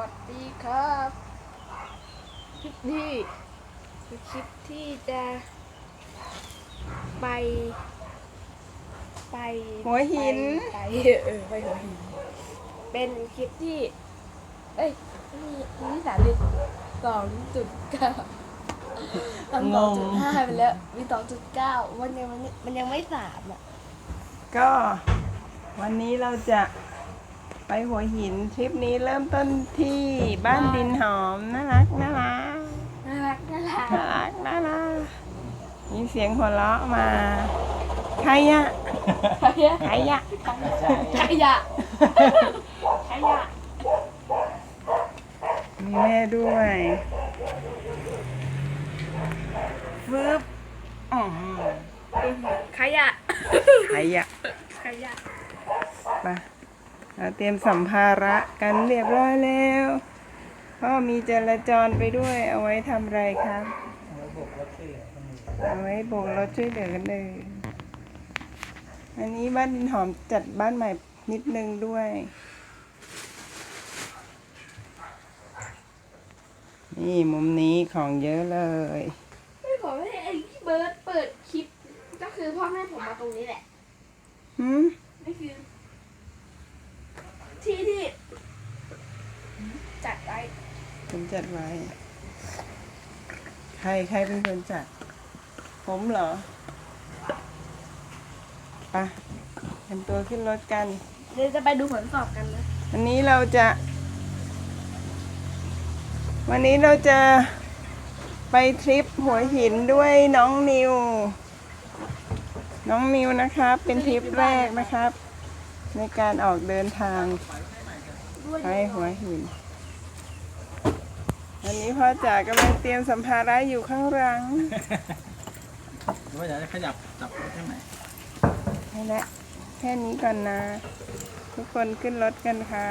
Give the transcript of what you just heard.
วัสดีครับคลิปนี้คือคลิปที่จะไป ไปหัวหินไปเออไปหัวหิน เป็นคลิปที่ เอ้ยนี่นี่สามสิบสองจุดเก้าทำสองจุดห้าไปแล้ว มีสองจุดเก้ามันยังมันมันยังไม่สามอะ ก็วันนี้เราจะ ไปหัวหินทริปนี้เริ่มต้นที่บ้านดินหอมน่ารักน่ารักน่ารักน่ารักน่ารักน่ารักมีเสียงหัวเราะมา ใครอะใครอะใครอะขยะขยะมีแม่ด้วยฟึบอ๋อขยะใครอะขยะไป เราเตรียมสัมภาระกันเรียบร้อยแล้วพ่อมีจราจรไปด้วยเอาไว้ทำอะไรครับเอาไว้โบกรถช่วยเหลือกันเลยอันนี้บ้านดินหอมจัดบ้านใหม่นิดนึงด้วย นี่มุมนี้ของเยอะเลยไม่บอกว่าไอ้พี่เบิร์ดเปิดคลิป ก็คือพ่อแม่ผมมาตรงนี้แหละหืมนี่คือ ที่ที่จัดไว้ ผมจัดไว้ ใครใครเป็นคนจัด ผมเหรอไปะเตรียมตัวขึ้นรถกัน เดี๋ยวจะไปดูผลสอบกันนะ วันนี้เราจะ วันนี้เราจะไปทริปหัวหินด้วยน้องนิว น้องนิวนะครับ เป็นทริปแรกนะครับ ในการออกเดินทางด้วยไปหัวหิน วันนี้พ่อจ๋ากำลังเตรียมสัมภาระอยู่ข้างหลังหรือว่าจะขยับจับรถแค่ไหนนี่แหละแค่นี้ก่อนนะ ทุกคนขึ้นรถกันค่ะ